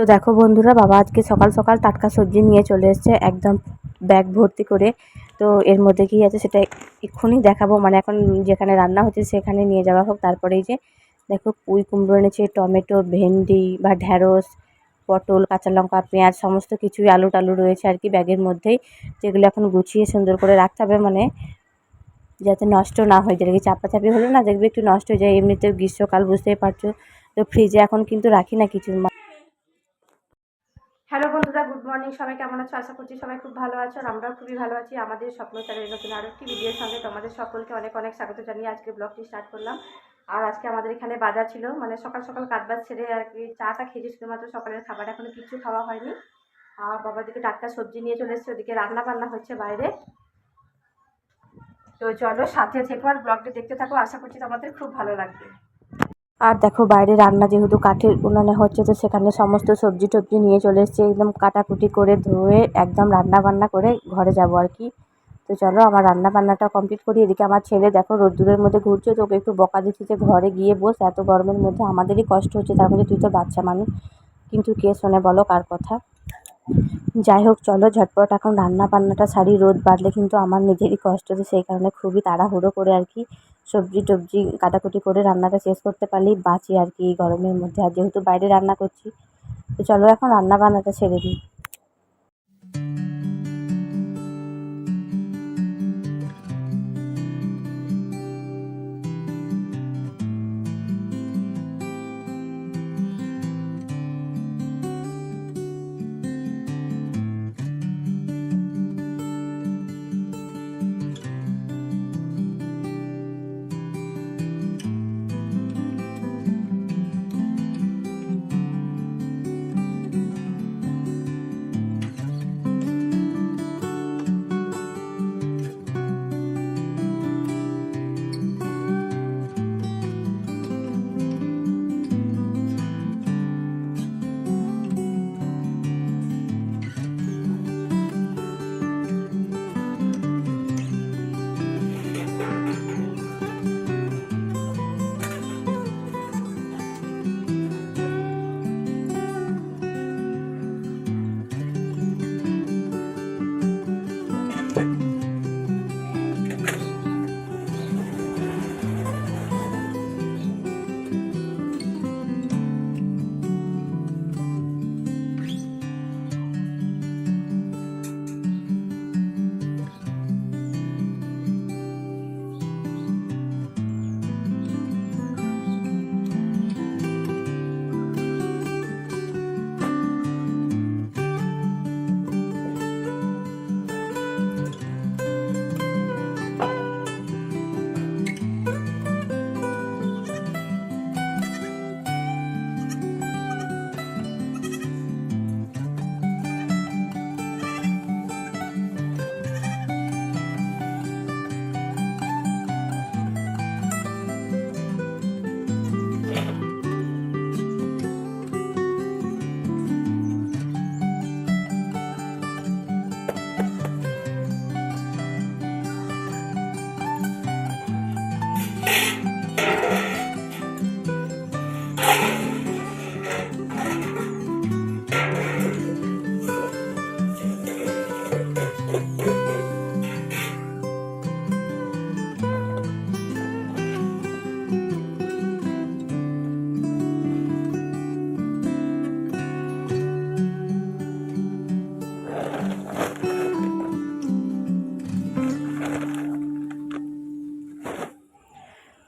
তো দেখো বন্ধুরা, বাবা আজকে সকাল সকাল টাটকা সবজি নিয়ে চলে এসেছে, একদম ব্যাগ ভর্তি করে। তো এর মধ্যে কী আছে সেটা এক্ষুনি দেখাবো। মানে এখন যেখানে রান্না হচ্ছে সেখানে নিয়ে যাওয়া হোক। তারপরেই যে, দেখো পুঁই কুমড়ো এনেছে, টমেটো, ভেন্ডি বা ঢ্যাঁড়স, পটল, কাঁচা লঙ্কা, পেঁয়াজ, সমস্ত কিছুই আলু টালু রয়েছে আর কি ব্যাগের মধ্যেই। যেগুলো এখন গুছিয়ে সুন্দর করে রাখতে হবে মানে যাতে নষ্ট না হয়ে যায়। চাপাচাপি হলে না দেখবে একটু নষ্ট হয়ে যায়। এমনিতেও গ্রীষ্মকাল, বুঝতেই পারছ। তো ফ্রিজে এখন কিন্তু রাখি না কিছু। হ্যালো বন্ধুরা, গুড মর্নিং। সবাই কেমন আছো? আশা করছি সবাই খুব ভালো আছো আর আমরাও খুবই ভালো আছি। আমাদের স্বপ্ন চ্যানেলের নতুন আরও একটি ভিডিওর সঙ্গে তোমাদের সকলকে অনেক অনেক স্বাগত জানিয়ে আজকে ব্লগটি স্টার্ট করলাম। আর আজকে আমাদের এখানে বাজার ছিল মানে সকাল সকাল কাজবাজ ছেড়ে আর কি চাটা খেয়েছি, শুধুমাত্র সকালের খাবার। এখনও কিছু খাওয়া হয়নি। আর বাবার দিকে টাটকা সবজি নিয়ে চলে এসছে, ওদিকে রান্না বান্না হচ্ছে বাইরে। তো চলো সাথে থেকো আর ব্লগটি দেখতে থাকো। আশা করছি তোমাদের খুব ভালো লাগবে। আর দেখো বাইরে রান্না যেহেতু কাঠের উনানে হচ্ছে, তো সেখানে সমস্ত সবজি টবজি নিয়ে চলে এসছে। একদম কাটাকুটি করে ধুয়ে একদম রান্না বান্না করে ঘরে যাব আর কি। তো চলো আমার রান্না বান্নাটা কমপ্লিট করি। এদিকে আমার ছেলে দেখো রোদ্দুরের মধ্যে ঘুরছে, তো ওকে একটু বকা দিচ্ছি যে ঘরে গিয়ে বস, এত গরমের মধ্যে আমাদেরই কষ্ট হচ্ছে, তার মধ্যে তুই তো বাচ্চা মানুষ। কিন্তু কে শোনে বলো কার কথা? যাই হোক, চলো ঝটপট এখন রান্না বান্নাটা সারি। রোদ বাড়লে কিন্তু আমার নিজেরই কষ্ট হচ্ছে সেই কারণে খুবই তাড়াহুড়ো করে আর কি। সবজি টবজি কাটাকুটি করে রান্নাটা শেষ করতে পারলেই বাঁচি আর কি গরমের মধ্যে। আর যেহেতু বাইরে রান্না করছি, তো চলো এখন রান্না বান্নাটা ছেড়ে দিই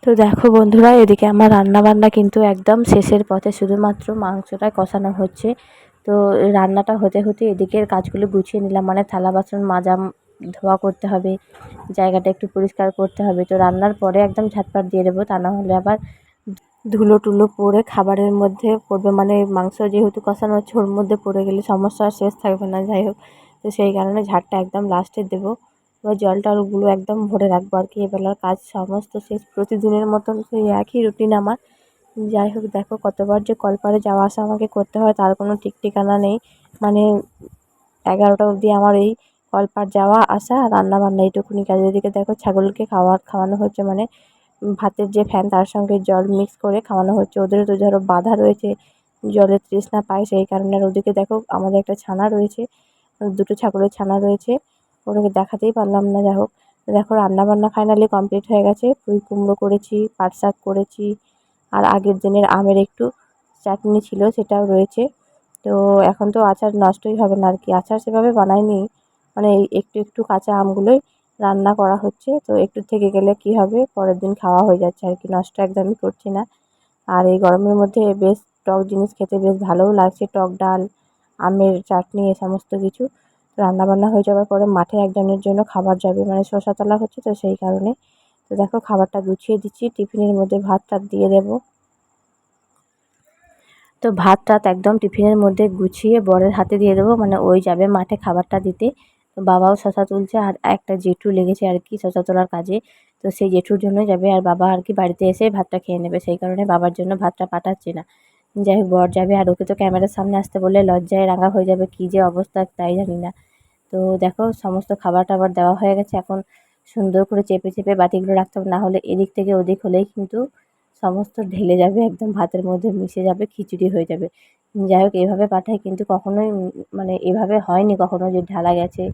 তো দেখো বন্ধুরা, এদিকে আমার রান্না বান্না কিন্তু একদম শেষের পথে। শুধুমাত্র মাংসটা কষানো হচ্ছে। তো রান্নাটা হতে হতে এদিকের কাজগুলো গুছিয়ে নিলাম। মানে থালা বাসন মাজা, ধোয়া করতে হবে। জায়গাটা একটু পরিষ্কার করতে হবে। তো রান্নার পরে একদম ঝাটপাট দিয়ে দেবো। তা না হলে আবার ধুলো টুলো পড়ে খাবারের মধ্যে পড়বে। মানে মাংস যেহেতু কষানো হচ্ছে, ওর মধ্যে পড়ে গেলে সমস্যা শেষ থাকবে না। যাই হোক, তো সেই কারণে ঝাড়টা একদম লাস্টে দেবো। এবার জল টলগুলো একদম ভরে রাখব আর কি। এবেলার কাজ সমস্ত শেষ, প্রতিদিনের মতন সেই একই রুটিন আমার। যাই হোক, দেখো কতবার যে কলপারে যাওয়া আসা আমাকে করতে হয়, তার কোনো ঠিক ঠিকানা নেই। মানে এগারোটা অবধি আমার এই কলপার যাওয়া আসা রান্না বান্না এইটুকুনি কাজের দিকে দেখো ছাগলকে খাওয়া, খাওয়ানো হচ্ছে মানে ভাতের যে ফ্যান তার সঙ্গে জল মিক্স করে খাওয়ানো হচ্ছে। ওদের তো ধরো বাধা রয়েছে জলের তৃষ্ণা পায় সেই কারণে। আর ওদিকে দেখো আমাদের একটা ছানা রয়েছে, দুটো ছাগলের ছানা রয়েছে। ওটাকে দেখাতেই পারলাম না, যাই হোক। দেখো রান্না বান্না ফাইনালি কমপ্লিট হয়ে গেছে। পুঁই কুমড়ো করেছি, পাট শাক করেছি, আর আগের দিনের আমের একটু চাটনি ছিল, সেটাও রয়েছে। তো এখন তো আচার নষ্টই হবে না, আর কি আচার সেভাবে বানাইনি। মানে একটু একটু কাঁচা আমগুলোই রান্না করা হচ্ছে। তো একটু থেকে গেলে কি হবে? পরের দিন খাওয়া হয়ে যাচ্ছে, আর কি নষ্ট একদমই করছি না। আর এই গরমের মধ্যে বেশ টক জিনিস খেতে বেশ ভালোও লাগছে, টক ডাল, আমের চাটনি, এ সমস্ত কিছু। রান্না বান্না হয়ে যাওয়ার পরে মাঠে একজনের জন্য খাবার যাবে মানে শসা তোলা হচ্ছে তো সেই কারণে। তো দেখো খাবারটা গুছিয়ে দিচ্ছি, টিফিনের মধ্যে ভাত টাত দিয়ে দেবো। তো ভাত টাত একদম টিফিনের মধ্যে গুছিয়ে বরের হাতে দিয়ে দেবো মানে ওই যাবে মাঠে খাবারটা দিতে। তো বাবাও শশা তুলছে, আর একটা জেঠু লেগেছে আর কি শশা তোলার কাজে। তো সেই জেঠুর জন্য যাবে, আর বাবা আর কি বাড়িতে এসে ভাতটা খেয়ে নেবে, সেই কারণে বাবার জন্য ভাতটা পাঠাচ্ছি না। যাই হোক, বর যাবে আর ওকে তো ক্যামেরার সামনে আসতে বললে লজ্জায় রাঙা হয়ে যাবে, কী যে অবস্থা, তাই জানি না। তো দেখো, সমস্ত খাবার টাবার দেওয়া হয়ে গেছে, এখন সুন্দর করে চেপে চেপে বাটিগুলো রাখতে হবে না হলে এদিক থেকে ওদিক হলেই কিন্তু সমস্ত ঢেলে যাবে, একদম ভাতের মধ্যে মিশে যাবে, খিচুড়ি হয়ে যাবে। যাই হোক, এভাবে পাঠাই কিন্তু কখনোই মানে এভাবে হয়নি কখনো যে ঢালা গেছে,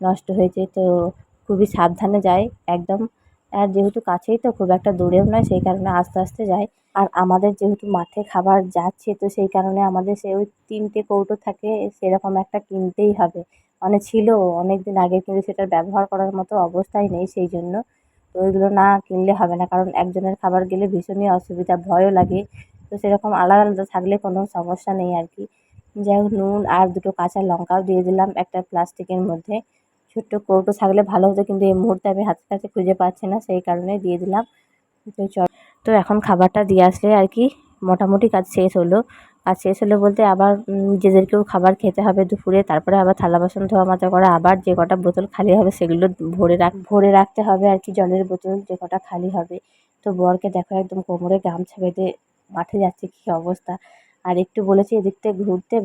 নষ্ট হয়েছে, তো খুবই সাবধানে যায়, একদম আর যেহেতু কাছেই তো খুব একটা দূরেও নয়, সেই কারণে আস্তে আস্তে যায় আর আমাদের যেহেতু মাঠে খাবার যাচ্ছে, তো সেই কারণে আমাদের সে ওই তিনটে কৌটো থাকে, সেরকম একটা কিনতেই হবে। মানে ছিল অনেক দিন আগে, কিন্তু সেটার ব্যবহার করার মতো অবস্থাই নেই সেই জন্য। তো ওইগুলো না কিনলে হবে না, কারণ একজনের খাবার গেলে ভীষণই অসুবিধা, ভয়ও লাগে। তো সেরকম আলাদা আলাদা থাকলে কোনো সমস্যা নেই আর কি। যাই হোক, নুন আর দুটো কাঁচা লঙ্কাও দিয়ে দিলাম একটা প্লাস্টিকের মধ্যে। ছোট্ট কৌটো থাকলে ভালো হতো, কিন্তু এই মুহূর্তে আমি হাতের কাছে খুঁজে পাচ্ছি না, সেই কারণে দিয়ে দিলাম। তো চল। তো এখন খাবারটা দিয়ে আসলে আর কি, মোটামুটি কাজ শেষ হলো। কাজ শেষ হলো বলতে আবার নিজেদেরকেও খাবার খেতে হবে দুপুরে, তারপরে আবার থালা বাসন ধোয়া মাজা করা, আবার যে কটা বোতল খালি হবে সেগুলো ভরে রাখ, ভরে রাখতে হবে আর কি, জলের বোতল যে কটা খালি হবে। তো বরকে দেখো একদম কোমরে গামছা বেঁধে মাঠে যাচ্ছে কী অবস্থা। আর একটু বলেছি এদিক থেকে ঘুরতে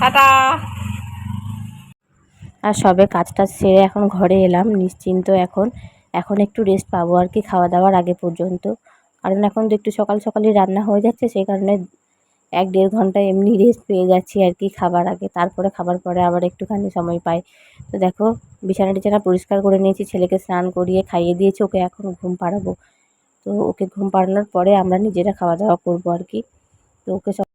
টাটা। আর সবে কাজ টাজ সেরে এখন ঘরে এলাম। নিশ্চিন্ত এখন এখন একটু রেস্ট পাবো আর কি খাওয়া দাওয়ার আগে পর্যন্ত। কারণ এখন তো একটু সকাল সকালই রান্না হয়ে যাচ্ছে, সেই কারণে এক দেড় ঘণ্টা এমনি রেস্ট পেয়ে যাচ্ছি আর কি খাবার আগে। তারপরে খাবার পরে আবার একটুখানি সময় পাই। তো দেখো, বিছানা টিছানা পরিষ্কার করে নিয়েছি, ছেলেকে স্নান করিয়ে খাইয়ে দিয়েছি, ওকে এখন ঘুম পাড়াবো। তো ওকে ঘুম পাড়ানোর পরে আমরা নিজেরা খাওয়া দাওয়া করব আর কি। তো ওকে সব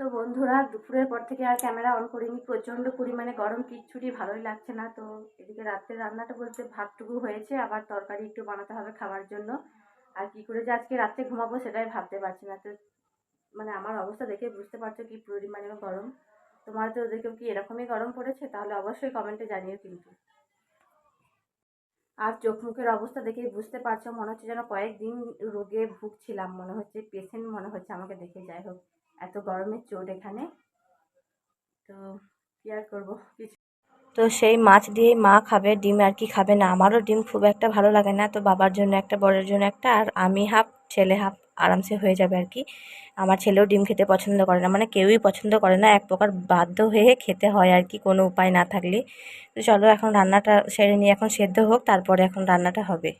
তো বন্ধুরা, দুপুরের পর থেকে আর ক্যামেরা অন করিনি। প্রচণ্ড পরিমাণে গরম, কিচ্ছুটি ভালোই লাগছে না। তো এদিকে রাত্রে রান্নাটা বলতে ভাতটুকু হয়েছে, আবার তরকারি একটু বানাতে হবে খাওয়ার জন্য। আর কি করে যে আজকে রাত্রে ঘুমাবো সেটাই ভাবতে পারছি না। তো মানে আমার অবস্থা দেখে বুঝতে পারছ কি পরিমাণে গরম। তোমার তো ওদেরকেও কি এরকমই গরম পড়েছে? তাহলে অবশ্যই কমেন্টে জানিও কিন্তু। আর চোখ মুখের অবস্থা দেখেই বুঝতে পারছ, মনে হচ্ছে যেন কয়েকদিন রোগে ভুগছিলাম, মনে হচ্ছে পেশেন্ট মনে হচ্ছে আমাকে দেখে, যাই হোক। এত গরমের চোট এখানে। তো কী আর করব? কিছু তো সেই মাছ দিয়েই মা খাবে ডিম আর কি খাবে না? আমারও ডিম খুব একটা ভালো লাগে না। তো বাবার জন্য একটা বড়ের জন্য একটা আর আমি হাফ ছেলে হাফ আরামসে হয়ে যাবে আর কি। আমার ছেলেও ডিম খেতে পছন্দ করে না। মানে কেউই পছন্দ করে না এক প্রকার বাধ্য হয়ে খেতে হয় আর কি কোনো উপায় না থাকলে। তো চলো এখন রান্নাটা সেরে নিয়ে এখন সেদ্ধ হোক তারপরে এখন রান্নাটা হবে।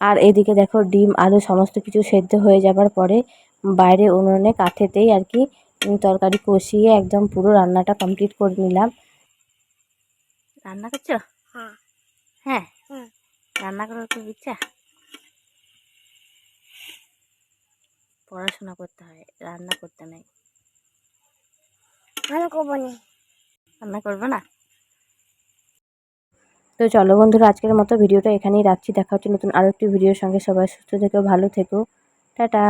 আর এদিকে দেখো ডিম আলু সমস্ত কিছু সেদ্ধ হয়ে যাবার পরে বাইরে উনুনে কাঠেতেই আর কি তরকারি কষিয়ে একদম পুরো রান্নাটা কমপ্লিট করে নিলাম। রান্না করছ? হ্যাঁ। হ্যাঁ? হুম। রান্না করার খুব ইচ্ছা? পড়াশোনা করতে হয় রান্না করতে নেই। রান্না করব না। রান্না করবে না? তো চলো বন্ধুরা আজকের মতো ভিডিওটা এখানেই রাখছি। দেখা হচ্ছে নতুন আরও একটি ভিডিওর সঙ্গে। সবাই সুস্থ থেকো ভালো থেকো। টাটা।